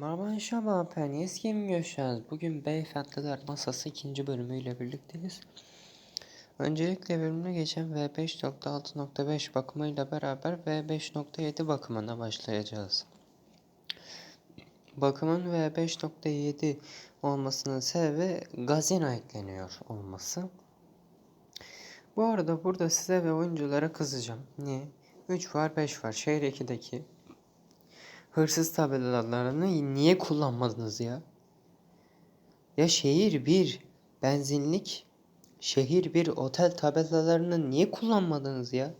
Merhaba inşallah ben Yeskin Göşez. Bugün Beyefendiler Masası ikinci bölümüyle birlikteyiz. Öncelikle bölümüne geçen V5.6.5 bakımıyla beraber V5.7 bakımına başlayacağız. Bakımın V5.7 olmasının sebebi gazino ekleniyor olması. Bu arada burada size ve oyunculara kızacağım. Niye? 3 var 5 var. Şehir 2'deki hırsız tabelalarını niye kullanmadınız ya? Ya şehir bir benzinlik, şehir bir otel tabelalarını niye kullanmadınız ya?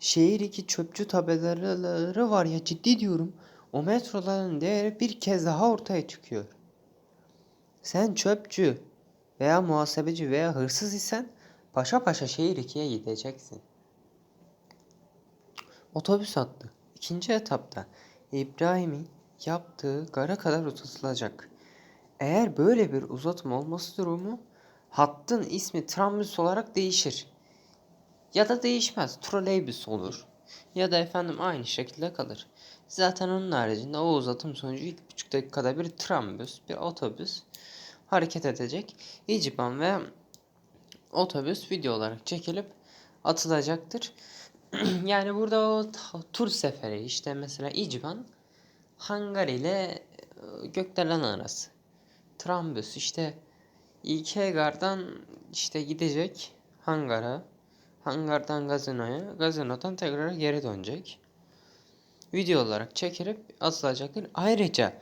Şehir iki çöpçü tabelaları var ya ciddi diyorum. O metroların değeri bir kez daha ortaya çıkıyor. Sen çöpçü veya muhasebeci veya hırsız isen paşa paşa şehir 2'ye gideceksin. Otobüs hattı. İkinci etapta İbrahim'in yaptığı gara kadar uzatılacak. Eğer böyle bir uzatma olması durumu hattın ismi trambüs olarak değişir. Ya da değişmez. Troleybüs olur. Ya da efendim aynı şekilde kalır. Zaten onun haricinde o uzatım sonucu ilk buçuk dakikada bir trambüs, bir otobüs hareket edecek. İciban ve otobüs video olarak çekilip atılacaktır. yani burada o tur seferi işte mesela İcivan Hangar ile e, Gökdelen arası. Trambüs işte İKEGAR'dan işte gidecek hangara. Hangardan gazinoya. Gazinodan tekrar geri dönecek. Video olarak çekilip atılacaktır. Ayrıca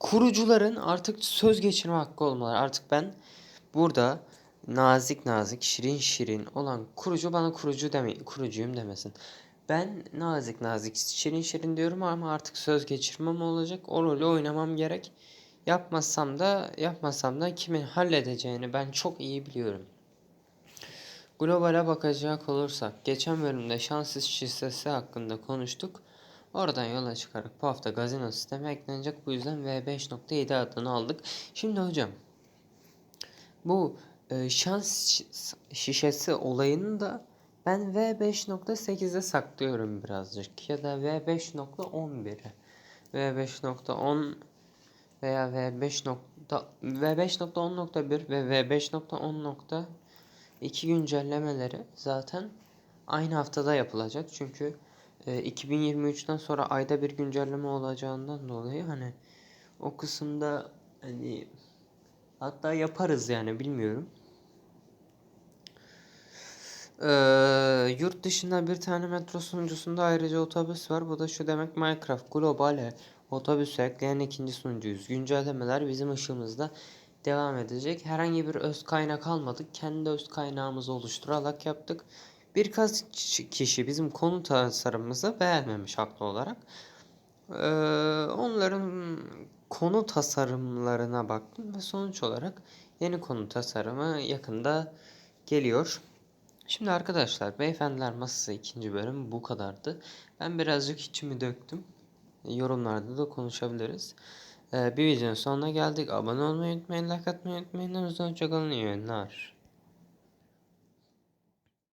kurucuların artık söz geçirme hakkı olmaları. Artık ben burada nazik nazik, şirin şirin olan kurucu bana kurucu deme, kurucuyum demesin. Ben nazik nazik, şirin şirin diyorum ama artık söz geçirmem olacak. O rolü oynamam gerek. Yapmazsam da yapmasam da kimin halledeceğini ben çok iyi biliyorum. Globale bakacak olursak geçen bölümde şans şişesi hakkında konuştuk. Oradan yola çıkarak bu hafta gazino sistemi eklenecek. Bu yüzden V5.7 adını aldık. Şimdi hocam bu e, şans şişesi olayını da ben V5.8'e saklıyorum birazcık ya da V5.11'e. V5.10 veya V5. V5.10.1 ve V5.10.2 güncellemeleri zaten aynı haftada yapılacak. Çünkü e, 2023'ten sonra ayda bir güncelleme olacağından dolayı hani o kısımda hani hatta yaparız yani bilmiyorum. Ee, yurt dışında bir tane metro sunucusunda ayrıca otobüs var. Bu da şu demek Minecraft Global'e otobüsü ekleyen ikinci sunucuyuz. Güncellemeler bizim ışığımızda devam edecek. Herhangi bir öz kaynak almadık. Kendi öz kaynağımızı oluşturarak yaptık. Birkaç kişi bizim konu tasarımımızı beğenmemiş haklı olarak. Ee, onların konu tasarımlarına baktım ve sonuç olarak yeni konu tasarımı yakında geliyor. Şimdi arkadaşlar Beyefendiler Masası ikinci bölüm bu kadardı. Ben birazcık içimi döktüm. Yorumlarda da konuşabiliriz. Ee, bir videonun sonuna geldik. Abone olmayı unutmayın, like atmayı unutmayın. Hoşçakalın, iyi günler.